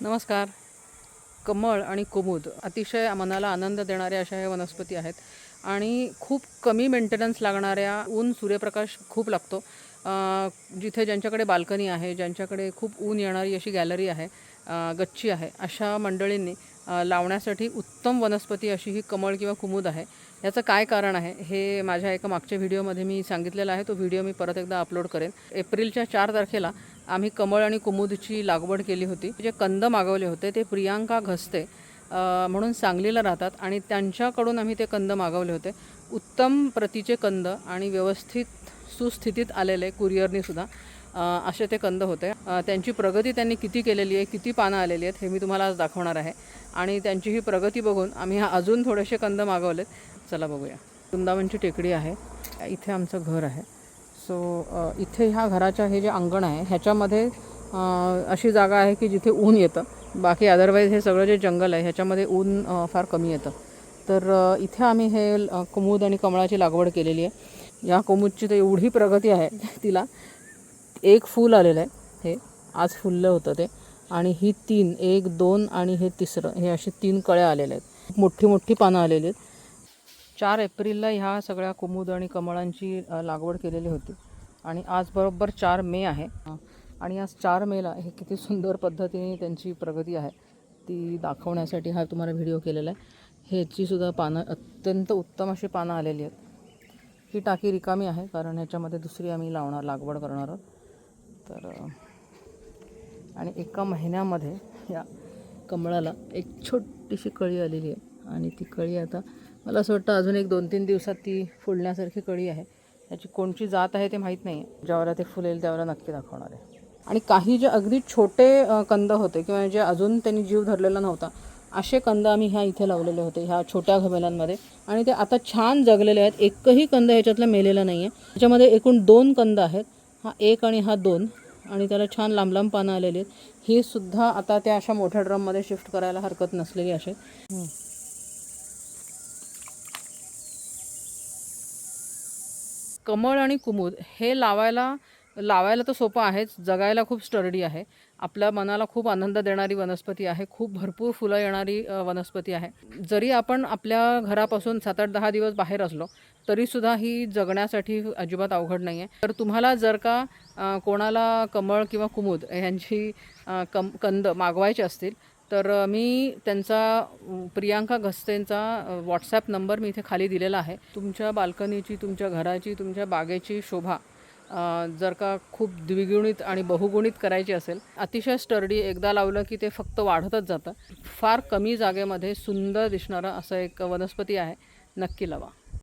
नमस्कार. कमळ आणि कुमुद अतिशय मनाला आनंद देणाऱ्या अशा ह्या वनस्पती आहेत आणि खूप कमी मेंटेनन्स लागणाऱ्या ऊन सूर्यप्रकाश खूप लागतो. जिथे ज्यांच्याकडे बाल्कनी आहे ज्यांच्याकडे खूप ऊन येणारी अशी गॅलरी आहे गच्ची आहे अशा मंडळींनी लावण्यासाठी उत्तम वनस्पती अशी ही कमळ किंवा कुमुद आहे. याचं काय कारण आहे हे माझ्या एका मागच्या व्हिडिओमध्ये मी सांगितलेलं आहे. तो व्हिडिओ मी परत एकदा अपलोड करेन. एप्रिलच्या चार तारखेला आम्ही कमळ आणि कुमुदची लागवड केली होती. जे कंद मागवले होते ते प्रियांका घसते म्हणून सांगलीला राहतात आणि त्यांच्याकडून आम्ही ते कंद मागवले होते. उत्तम प्रतीचे कंद आणि व्यवस्थित सुस्थितीत आलेले कुरिअरनीसुद्धा असे ते कंद होते. त्यांची प्रगती त्यांनी किती केलेली आहे किती पानं आलेली आहेत हे मी तुम्हाला आज दाखवणार आहे. आणि त्यांची ही प्रगती बघून आम्ही हा अजून थोडेसे कंद मागवलेत. चला बघूया. वृंदावनची टेकडी आहे. इथे आमचं घर आहे. सो इथे ह्या घराच्या हे जे अंगण आहे ह्याच्यामध्ये अशी जागा आहे की जिथे ऊन येतं. बाकी अदरवाईज हे सगळं जे जंगल आहे ह्याच्यामध्ये ऊन फार कमी येतं. तर इथे आम्ही हे कुमूद कुमुद आणि कमळाची लागवड केलेली आहे. या कुमुदची तर एवढी प्रगती आहे तिला. एक फूल आलेलं आहे. हे आज फुललं होतं ते. आणि ही तीन एक दोन आणि हे तिसरं हे असे तीन कळ्या आलेल्या आहेत. मोठी मोठी पानं आलेली आहेत. चार एप्रिलला ह्या सगळ्या कुमुद आणि कमळांची लागवड केलेली होती. आणि आज बरोबर चार मे आहे. आणि आज चार मेला हे किती सुंदर पद्धतीने त्यांची प्रगती आहे. ती दाखवण्यासाठी हा तुम्हाला व्हिडिओ केलेला आहे. ह्याचीसुद्धा पानं अत्यंत उत्तम अशी पानं आलेली आहेत. ही टाकी रिकामी आहे कारण ह्याच्यामध्ये दुसरी आम्ही लावणार लागवड करणार आहोत. तर आणि एका महिन्यामध्ये या कमळाला एक छोटीशी कळी आलेली आहे. आणि ती कळी आता मला असं वाटतं अजून एक दोन तीन दिवसात ती फुलण्यासारखी कळी आहे. त्याची कोणची जात आहे ते माहीत नाही आहे ज्यावेळेला ते फुलेल त्यावेळेला नक्की दाखवणार आहे. आणि काही जे अगदी छोटे कंद होते किंवा जे अजून त्यांनी जीव धरलेला नव्हता असे कंद आम्ही ह्या इथे लावलेले होते ह्या छोट्या घमेलांमध्ये. आणि ते आता छान जगलेले आहेत. एकही कंद ह्याच्यातला मेलेला नाही आहे त्याच्यामध्ये एकूण दोन कंद आहेत. हा एक आणि हा दोन. आणि त्याला छान लांब लांब पानं आलेली आहेत. ही सुद्धा आता त्या अशा मोठ्या ड्रममध्ये शिफ्ट करायला हरकत नसलेली असे कमळ आणि कुमुद हे लावायला लावायला तर सोपं आहेच जगायला खूप स्टर्डी आहे. आपल्या मनाला खूप आनंद देणारी वनस्पती आहे खूप भरपूर फुलं येणारी वनस्पती आहे. जरी आपण आपल्या घरापासून सात आठ दहा दिवस बाहेर असलो तरीसुद्धा ही जगण्यासाठी अजिबात अवघड नाही आहे तर तुम्हाला जर का कोणाला कमळ किंवा कुमुद ह्यांची कम कंद मागवायचे असतील तर मी त्यांचा प्रियांका घस्तेंचा व्हॉट्सॲप नंबर मी इथे खाली दिलेला आहे. तुमच्या बाल्कनीची तुमच्या घराची तुमच्या बागेची शोभा जर का खूप द्विगुणित आणि बहुगुणित करायची असेल अतिशय स्टर्डी एकदा लावलं की ते फक्त वाढतच जातं. फार कमी जागेमध्ये सुंदर दिसणारं असं एक वनस्पती आहे नक्की लावा.